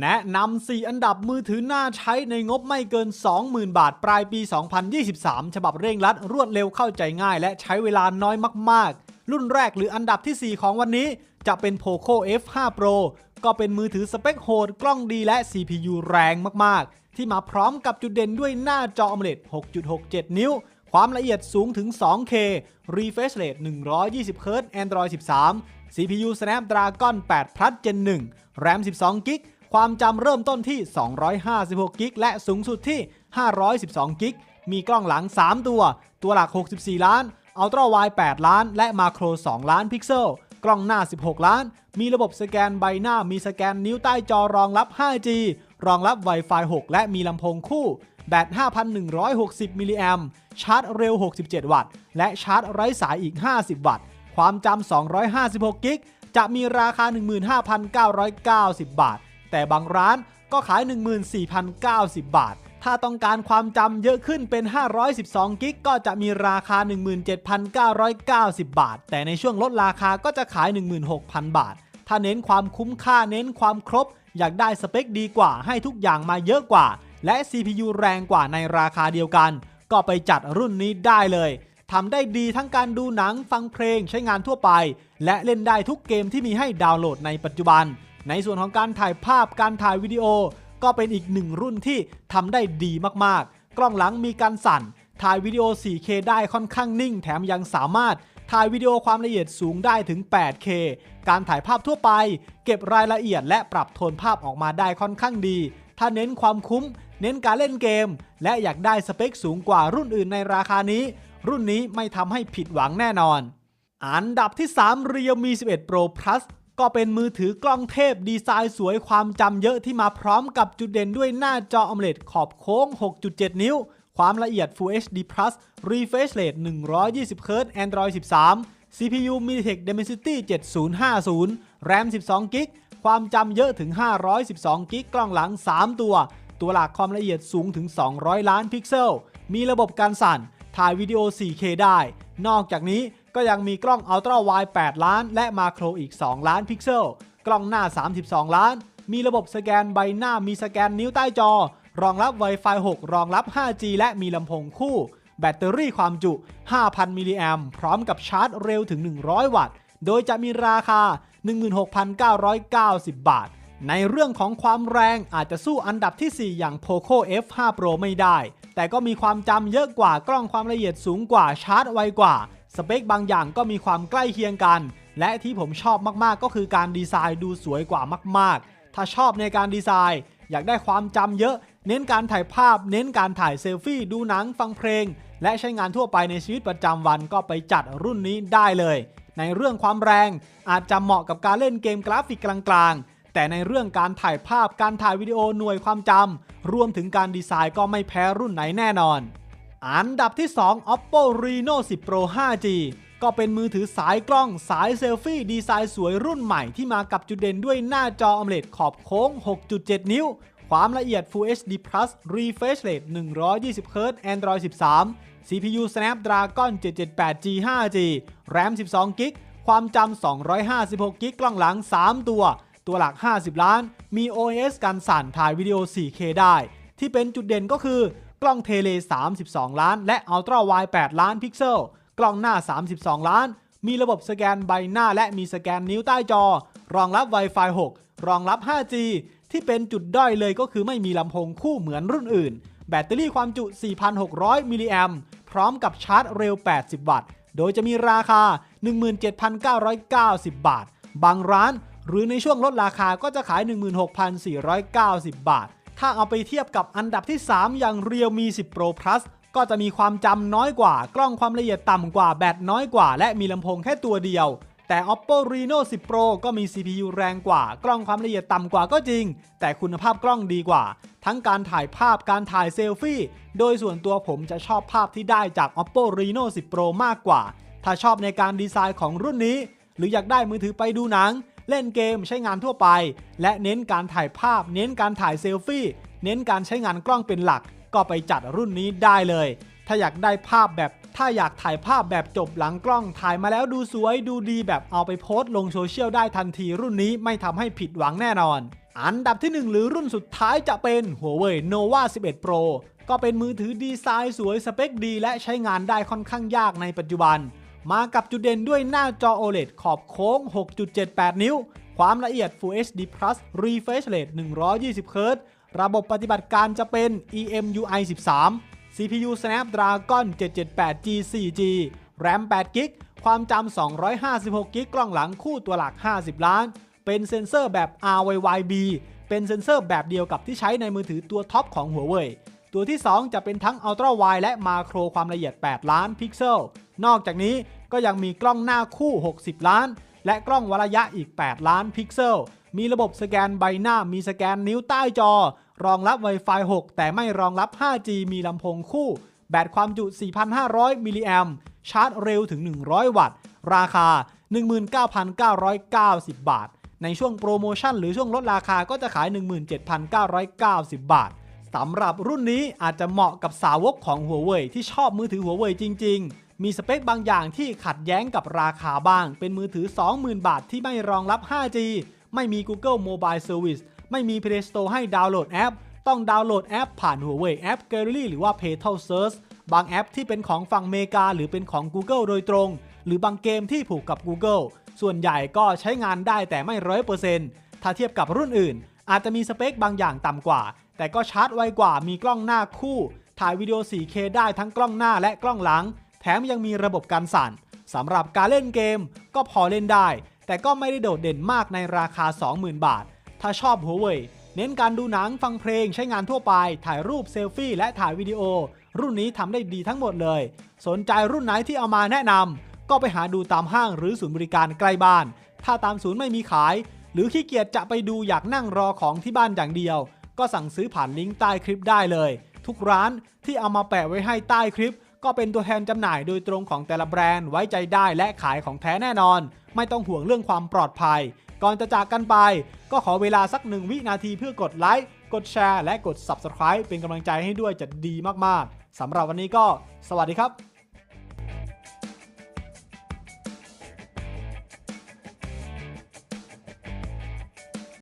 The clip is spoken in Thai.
แนะนำ 4 อันดับมือถือหน่าใช้ในงบไม่เกิน 20,000 บาท ปลายปี 2023 ฉบับเร่งรัด รวดเร็วเข้าใจง่าย และใช้เวลาน้อยมาก ๆ รุ่นแรกหรืออันดับที่ 4 ของวันนี้ จะเป็น Poco F5 Pro ก็เป็นมือถือสเปคโหด กล้องดีและ CPU แรงมาก ๆ ที่มาพร้อมกับจุดเด่นด้วยหน้าจอ AMOLED 6.67 นิ้ว ความละเอียดสูงถึง 2K Refresh Rate 120 Hz Android 13 CPU Snapdragon 8 Plus Gen 1 RAM 12 g b ความจำเริ่มต้นที่ 256 g b และสูงสุดที่ 512 g b มีกล้องหลัง 3 ตัว ตัวหลัก 64 ล้าน Ultra Wide 8ล้าน และมาโคร 2 ล้านพิกเซล กล้องหน้า 16 ล้าน มีระบบสแกนใบหน้า มีสแกนนิ้วใต้จอรองรับ 5G รองรับ Wi-Fi 6 และมีลำโพงคู่ แบต 5,160 มิลลิแอมชาร์จเร็ว 67 วัตต์ และชาร์จไร้สายอีก 50 วัตต์ ความจำ 256 กิก จะมีราคา 15,990 บาท แต่บางร้านก็ขาย 14,090 บาท ถ้าต้องการความจำเยอะขึ้นเป็น 512 กิกก็จะมีราคา 17,990 บาท แต่ในช่วงลดราคาก็จะขาย 16,000 บาท ถ้าเน้นความคุ้มค่าเน้นความครบ อยากได้สเปคดีกว่าให้ทุกอย่างมาเยอะกว่า และ CPU แรงกว่าในราคาเดียวกัน ก็ไปจัดรุ่นนี้ได้เลยทำได้ดีทั้งการดูหนังฟังเพลงใช้งานทั่วไป และเล่นได้ทุกเกมที่มีให้ดาวน์โหลดในปัจจุบัน ในส่วนของการถ่ายภาพการถ่ายวิดีโอ ก็เป็นอีกหนึ่งรุ่นที่ทำได้ดีมากๆ กล้องหลังมีการสั่น ถ่ายวิดีโอ 4K ได้ค่อนข้างนิ่ง แถมยังสามารถถ่ายวิดีโอความละเอียดสูงได้ถึง 8K การถ่ายภาพทั่วไป เก็บรายละเอียดและปรับโทนภาพออกมาได้ค่อนข้างดี ถ้าเน้นความคุ้ม เน้นการเล่นเกม และอยากได้สเปคสูงกว่ารุ่นอื่นในราคานี้ รุ่นนี้ไม่ทำให้ผิดหวังแน่นอน อันดับที่ 3 Realme 11 Pro Plus ก็เป็นมือถือกล้องเทพดีไซน์สวยความจำเยอะที่มาพร้อมกับจุดเด่นด้วยหน้าจอ AMOLED ขอบโค้ง 6.7 นิ้ว ความละเอียด Full HD Plus Refresh Rate 120 Hz Android 13 CPU MediaTek Dimensity 7050 RAM 12 g b ความจำเยอะถึง 512 g b กล้องหลัง 3 ตัว ตัวหลักความละเอียดสูงถึง 200 ล้านพิกเซล มีระบบการสั่น ถ่ายวิดีโอ 4K ได้ นอกจากนี้ ก็ยังมีกล้อง Ultra Wide 8ล้าน และมาโครอีก 2 ล้านพิกเซล กล้องหน้า 32 ล้าน มีระบบสแกนใบหน้ามีสแกนนิ้วใต้จอ รองรับ Wi-Fi 6 รองรับ 5G และมีลำโพงคู่ แบตเตอรี่ความจุ 5,000 มิลลิแอมพร้อมกับชาร์จเร็วถึง 100 วัตต์ โดยจะมีราคา 16,990 บาท ในเรื่องของความแรงอาจจะสู้อันดับที่ 4 อย่าง Poco F5 Pro ไม่ได้ แต่ก็มีความจำเยอะกว่ากล้องความละเอียดสูงกว่าชาร์จไวกว่า สเปคบางอย่างก็มีความใกล้เคียงกัน และที่ผมชอบมากๆ ก็คือการดีไซน์ดูสวยกว่ามาก ๆ ถ้าชอบในการดีไซน์ อยากได้ความจำเยอะ เน้นการถ่ายภาพ เน้นการถ่ายเซลฟี่ ดูหนังฟังเพลง และใช้งานทั่วไปในชีวิตประจำวันก็ไปจัดรุ่นนี้ได้เลย ในเรื่องความแรงอาจจะเหมาะกับการเล่นเกมกราฟิกกลางๆ แต่ในเรื่องการถ่ายภาพการถ่ายวิดีโอหน่วยความจำรวมถึงการดีไซน์ก็ไม่แพ้รุ่นไหนแน่นอน อันดับที่ 2 Oppo Reno 10 Pro 5G ก็เป็นมือถือสายกล้องสายเซลฟี่ดีไซน์สวยรุ่นใหม่ที่มากับจุดเด่นด้วยหน้าจอ AMOLED ขอบโค้ง 6.7 นิ้ว ความละเอียด Full HD Plus Refresh Rate 120 Hz Android 13 CPU Snapdragon 778G 5G RAM 12 g b ความจำ 256 g b กล้องหลัง 3 ตัว ตัวหลัก 50 ล้าน มี OS การสั่นถ่ายวิดีโอ 4K ได้ ที่เป็นจุดเด่นก็คือ กล้องเทเล 32 ล้าน และ Ultra Wide 8ล้านพิกเซล กล้องหน้า 32 ล้าน มีระบบสแกนใบหน้าและมีสแกนนิ้วใต้จอ รองรับ Wi-Fi 6 รองรับ 5G ที่เป็นจุดด้อยเลยก็คือไม่มีลำโพงคู่เหมือนรุ่นอื่น แบตเตอรี่ความจุ 4,600 มิลลิแอมพร้อมกับชาร์จเร็ว 80 วัตต์ โดยจะมีราคา 17,990 บาท บางร้าน หรือในช่วงลดราคาก็จะขาย 16,490 บาท ถ้าเอาไปเทียบกับอันดับที่ 3 อย่าง Realme 10 Pro Plus ก็จะมีความจำน้อยกว่า กล้องความละเอียดต่ำกว่า แบตน้อยกว่า และมีลำโพงแค่ตัวเดียว แต่ Oppo Reno 10 Pro ก็มี CPU แรงกว่า กล้องความละเอียดต่ำกว่าก็จริง แต่คุณภาพกล้องดีกว่า ทั้งการถ่ายภาพ การถ่ายเซลฟี่ โดยส่วนตัวผมจะชอบภาพที่ได้จาก Oppo Reno 10 Pro มากกว่า ถ้าชอบในการดีไซน์ของรุ่นนี้ หรืออยากได้มือถือไปดูหนัง เล่นเกมใช้งานทั่วไป และเน้นการถ่ายภาพ เน้นการถ่ายเซลฟี่ เน้นการใช้งานกล้องเป็นหลัก ก็ไปจัดรุ่นนี้ได้เลย ถ้าอยากได้ภาพแบบถ้าอยากถ่ายภาพแบบจบหลังกล้องถ่ายมาแล้วดูสวยดูดีแบบเอาไปโพสต์ลงโซเชียลได้ทันทีรุ่นนี้ไม่ทำให้ผิดหวังแน่นอน อันดับที่ 1 หรือรุ่นสุดท้ายจะเป็น Huawei Nova 11 Pro ก็เป็นมือถือดีไซน์สวยสเปคดี และใช้งานได้ค่อนข้างยากในปัจจุบัน มากับจุดเด่นด้วยหน้าจอ OLED ขอบโค้ง 6.78 นิ้ว ความละเอียด Full HD Plus Refresh Rate 120 Hz ระบบปฏิบัติการจะเป็น EMUI 13 CPU Snapdragon 778G 4G RAM 8 g b ความจำ 256 g b กล้องหลังคู่ตัวหลัก 50 ล้าน เป็นเซ็นเซอร์แบบ RYYB เป็นเซ็นเซอร์แบบเดียวกับที่ใช้ในมือถือตัวท็อปของ Huawei ตัวที่ 2 จะเป็นทั้ง Ultra Wide และ Macro ความละเอียด 8 ล้านพิกเซล นอกจากนี้ ก็ยังมีกล้องหน้าคู่ 60 ล้าน และกล้องวัดระยะอีก 8 ล้านพิกเซล มีระบบสแกนใบหน้า มีสแกนนิ้วใต้จอ รองรับ Wi-Fi 6 แต่ไม่รองรับ 5G มีลำโพงคู่ แบตความจุ 4,500 มิลลิแอมชาร์จเร็วถึง 100 วัตต์ ราคา 19,990 บาท ในช่วงโปรโมชั่นหรือช่วงลดราคาก็จะขาย 17,990 บาทสำหรับรุ่นนี้อาจจะเหมาะกับสาวกของ Huawei ที่ชอบมือถือ Huawei จริง ๆ มีสเปคบางอย่างที่ขัดแย้งกับราคาบ้าง เป็นมือถือ 20,000 บาทที่ไม่รองรับ 5G ไม่มี Google Mobile Service ไม่มี Play Store ให้ดาวน์โหลดแอป ต้องดาวน์โหลดแอปผ่าน Huawei App Gallery หรือว่า Petal Search บางแอปที่เป็นของฝั่งเมกา หรือเป็นของ Google โดยตรง หรือบางเกมที่ผูกกับ Google ส่วนใหญ่ก็ใช้งานได้แต่ไม่ร้อยเปอร์เซ็นต์ถ้าเทียบกับรุ่นอื่น อาจจะมีสเปคบางอย่างต่ำกว่า แต่ก็ชาร์จไวกว่ามีกล้องหน้าคู่ ถ่ายวิดีโอ 4K ได้ทั้งกล้องหน้าและกล้องหลัง ถมยังมีระบบการสั่นสำหรับการเล่นเกมก็พอเล่นได้ แต่ก็ไม่ได้โดดเด่นมากในราคา 20,000 บาท ถ้าชอบ Huawei เน้นการดูหนังฟังเพลงใช้งานทั่วไป ถ่ายรูปเซลฟี่และถ่ายวิดีโอ รุ่นนี้ทำได้ดีทั้งหมดเลย สนใจรุ่นไหนที่เอามาแนะนำก็ไปหาดูตามห้างหรือศูนย์บริการใกล้บ้าน ถ้าตามศูนย์ไม่มีขาย หรือขี้เกียจจะไปดูอยากนั่งรอของที่บ้านอย่างเดียว ก็สั่งซื้อผ่านลิงก์ใต้คลิปได้เลย ทุกร้านที่เอามาแปะไว้ให้ใต้คลิป ก็เป็นตัวแทนจำหน่ายโดยตรงของแต่ละแบรนด์ไว้ใจได้และขายของแท้แน่นอน ไม่ต้องห่วงเรื่องความปลอดภัย ก่อนจะจากกันไป ก็ขอเวลาสักหนึ่งวินาทีเพื่อกดไลค์กดแชร์และกด Subscribe เป็นกำลังใจให้ด้วยจะดีมากๆสำหรับวันนี้ก็ สวัสดีครับ